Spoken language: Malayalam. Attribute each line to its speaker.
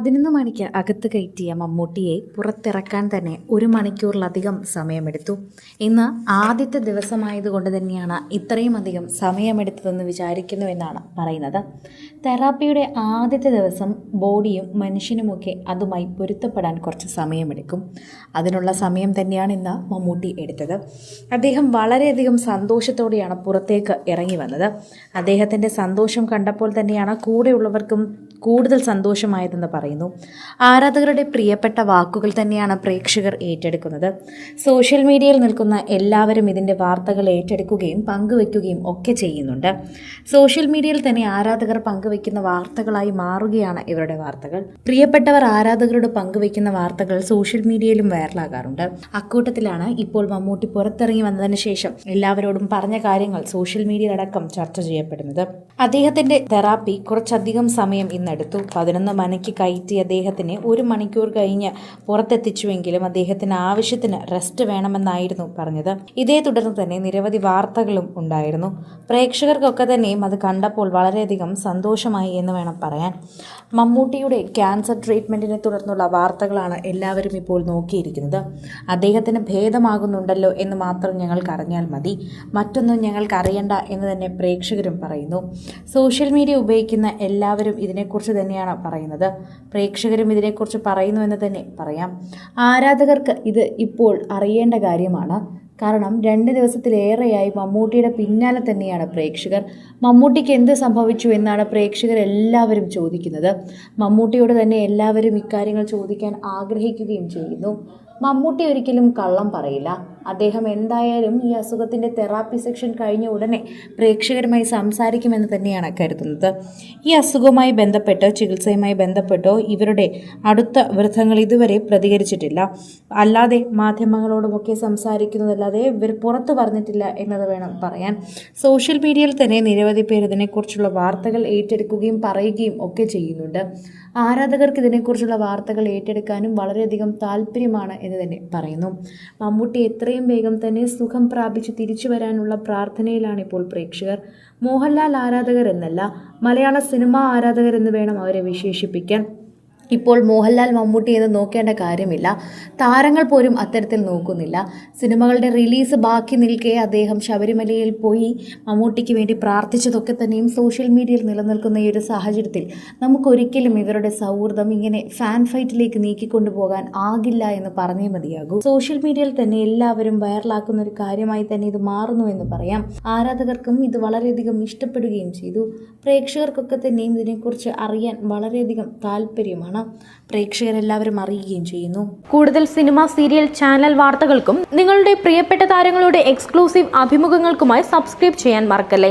Speaker 1: പതിനൊന്ന് മണിക്ക് അകത്ത് കയറ്റിയ മമ്മൂട്ടിയെ പുറത്തിറക്കാൻ തന്നെ ഒരു മണിക്കൂറിലധികം സമയമെടുത്തു. ഇന്ന് ആദ്യത്തെ ദിവസമായതുകൊണ്ട് തന്നെയാണ് ഇത്രയും അധികം സമയമെടുത്തതെന്ന് വിചാരിക്കുന്നുവെന്നാണ് പറയുന്നത്. തെറാപ്പിയുടെ ആദ്യത്തെ ദിവസം ബോഡിയും മനുഷ്യനുമൊക്കെ അതുമായി പൊരുത്തപ്പെടാൻ കുറച്ച് സമയമെടുക്കും. അതിനുള്ള സമയം തന്നെയാണ് ഇന്ന് മമ്മൂട്ടി എടുത്തത്. അദ്ദേഹം വളരെയധികം സന്തോഷത്തോടെയാണ് പുറത്തേക്ക് ഇറങ്ങി വന്നത്. അദ്ദേഹത്തിന്റെ സന്തോഷം കണ്ടപ്പോൾ തന്നെയാണ് കൂടെയുള്ളവർക്കും കൂടുതൽ സന്തോഷമായതെന്ന് പറയുന്നു. ആരാധകരുടെ പ്രിയപ്പെട്ട വാക്കുകൾ തന്നെയാണ് പ്രേക്ഷകർ ഏറ്റെടുക്കുന്നത്. സോഷ്യൽ മീഡിയയിൽ നിൽക്കുന്ന എല്ലാവരും ഇതിന്റെ വാർത്തകൾ ഏറ്റെടുക്കുകയും പങ്കുവെക്കുകയും ഒക്കെ ചെയ്യുന്നുണ്ട്. സോഷ്യൽ മീഡിയയിൽ തന്നെ ആരാധകർ പങ്കുവെക്കുന്ന വാർത്തകളായി മാറുകയാണ് ഇവരുടെ വാർത്തകൾ. പ്രിയപ്പെട്ടവർ ആരാധകരോട് പങ്കുവെക്കുന്ന വാർത്തകൾ സോഷ്യൽ മീഡിയയിലും വൈറലാകാറുണ്ട്. അക്കൂട്ടത്തിലാണ് ഇപ്പോൾ മമ്മൂട്ടി പുറത്തിറങ്ങി വന്നതിന് ശേഷം എല്ലാവരോടും പറഞ്ഞ കാര്യങ്ങൾ സോഷ്യൽ മീഡിയയിലടക്കം ചർച്ച ചെയ്യപ്പെടുന്നത്. അദ്ദേഹത്തിന്റെ തെറാപ്പി കുറച്ചധികം സമയം ഇന്നെടുത്തു. പതിനൊന്ന് മണിക്ക് കയറ്റി അദ്ദേഹത്തിന് ഒരു മണിക്കൂർ കഴിഞ്ഞ് പുറത്തെത്തിച്ചുവെങ്കിലും അദ്ദേഹത്തിന് ആവശ്യത്തിന് റെസ്റ്റ് വേണമെന്നായിരുന്നു പറഞ്ഞത്. ഇതേ തുടർന്ന് തന്നെ നിരവധി വാർത്തകളും ഉണ്ടായിരുന്നു. പ്രേക്ഷകർക്കൊക്കെ തന്നെയും അത് കണ്ടപ്പോൾ വളരെയധികം സന്തോഷമായി എന്ന് വേണം പറയാൻ. മമ്മൂട്ടിയുടെ ക്യാൻസർ ട്രീറ്റ്മെന്റിനെ തുടർന്നുള്ള വാർത്തകളാണ് എല്ലാവരും ഇപ്പോൾ നോക്കിയിരിക്കുന്നത്. അദ്ദേഹത്തിന് ഭേദമാകുന്നുണ്ടല്ലോ എന്ന് മാത്രം ഞങ്ങൾക്ക് അറിഞ്ഞാൽ മതി. മറ്റൊന്നും ഞങ്ങൾക്ക് അറിയണ്ട എന്ന് തന്നെ പ്രേക്ഷകരും പറയുന്നു. സോഷ്യൽ മീഡിയ ഉപയോഗിക്കുന്ന എല്ലാവരും ഇതിനെക്കുറിച്ച് തന്നെയാണ് പറയുന്നത്. പ്രേക്ഷകരും ഇതിനെക്കുറിച്ച് പറയുന്നു എന്ന് തന്നെ പറയാം. ആരാധകർക്ക് ഇത് ഇപ്പോൾ അറിയേണ്ട കാര്യമാണ്. കാരണം രണ്ട് ദിവസത്തിലേറെയായി മമ്മൂട്ടിയുടെ പിന്നാലെ തന്നെയാണ് പ്രേക്ഷകർ. മമ്മൂട്ടിക്ക് എന്ത് സംഭവിച്ചു എന്നാണ് പ്രേക്ഷകർ എല്ലാവരും ചോദിക്കുന്നത്. മമ്മൂട്ടിയോട് തന്നെ എല്ലാവരും ഇക്കാര്യങ്ങൾ ചോദിക്കാൻ ആഗ്രഹിക്കുകയും ചെയ്യുന്നു. മമ്മൂട്ടി ഒരിക്കലും കള്ളം പറയില്ല. അദ്ദേഹം എന്തായാലും ഈ അസുഖത്തിന്റെ തെറാപ്പി സെക്ഷൻ കഴിഞ്ഞ ഉടനെ പ്രേക്ഷകരുമായി സംസാരിക്കുമെന്ന് തന്നെയാണ് കരുതുന്നത്. ഈ അസുഖവുമായി ബന്ധപ്പെട്ടോ ചികിത്സയുമായി ബന്ധപ്പെട്ടോ ഇവരുടെ അടുത്ത വൃദ്ധങ്ങൾ ഇതുവരെ പ്രതികരിച്ചിട്ടില്ല. അല്ലാതെ മാധ്യമങ്ങളോടുമൊക്കെ സംസാരിക്കുന്നതല്ലാതെ ഇവർ പുറത്തു പറഞ്ഞിട്ടില്ല എന്നത് വേണം പറയാൻ. സോഷ്യൽ മീഡിയയിൽ തന്നെ നിരവധി പേർ ഇതിനെക്കുറിച്ചുള്ള വാർത്തകൾ ഏറ്റെടുക്കുകയും പറയുകയും ഒക്കെ ചെയ്യുന്നുണ്ട്. ആരാധകർക്ക് ഇതിനെക്കുറിച്ചുള്ള വാർത്തകൾ ഏറ്റെടുക്കാനും വളരെയധികം താല്പര്യമാണ് എന്ന് തന്നെ പറയുന്നു. മമ്മൂട്ടി എത്രയും വേഗം തന്നെ സുഖം പ്രാപിച്ച് തിരിച്ചു വരാനുള്ള പ്രാർത്ഥനയിലാണ് ഇപ്പോൾ പ്രേക്ഷകർ. മോഹൻലാൽ ആരാധകർ എന്നല്ല മലയാള സിനിമാ ആരാധകർ എന്ന് വേണം അവരെ വിശേഷിപ്പിക്കാൻ. ഇപ്പോൾ മോഹൻലാൽ മമ്മൂട്ടി എന്ന് നോക്കേണ്ട കാര്യമില്ല. താരങ്ങൾ പോലും അത്തരത്തിൽ നോക്കുന്നില്ല. സിനിമകളുടെ റിലീസ് ബാക്കി നിൽക്കെ അദ്ദേഹം ശബരിമലയിൽ പോയി മമ്മൂട്ടിക്ക് വേണ്ടി പ്രാർത്ഥിച്ചതൊക്കെ തന്നെയും സോഷ്യൽ മീഡിയയിൽ നിലനിൽക്കുന്ന ഈ ഒരു സാഹചര്യത്തിൽ നമുക്കൊരിക്കലും ഇവരുടെ സൗഹൃദം ഇങ്ങനെ ഫാൻ ഫൈറ്റിലേക്ക് നീക്കിക്കൊണ്ടുപോകാൻ ആകില്ല എന്ന് പറഞ്ഞേ മതിയാകൂ. സോഷ്യൽ മീഡിയയിൽ തന്നെ എല്ലാവരും വൈറലാക്കുന്ന ഒരു കാര്യമായി തന്നെ ഇത് മാറുന്നു എന്ന് പറയാം. ആരാധകർക്കും ഇത് വളരെയധികം ഇഷ്ടപ്പെടുകയും ചെയ്തു. പ്രേക്ഷകർക്കൊക്കെ തന്നെയും ഇതിനെക്കുറിച്ച് അറിയാൻ വളരെയധികം താല്പര്യമാണ്. പ്രേക്ഷകരെല്ലാവരും അറിയുകയും ചെയ്യുന്നു.
Speaker 2: കൂടുതൽ സിനിമ സീരിയൽ ചാനൽ വാർത്തകൾക്കും നിങ്ങളുടെ പ്രിയപ്പെട്ട താരങ്ങളുടെ എക്സ്ക്ലൂസീവ് അഭിമുഖങ്ങൾക്കുമായി സബ്സ്ക്രൈബ് ചെയ്യാൻ മറക്കല്ലേ?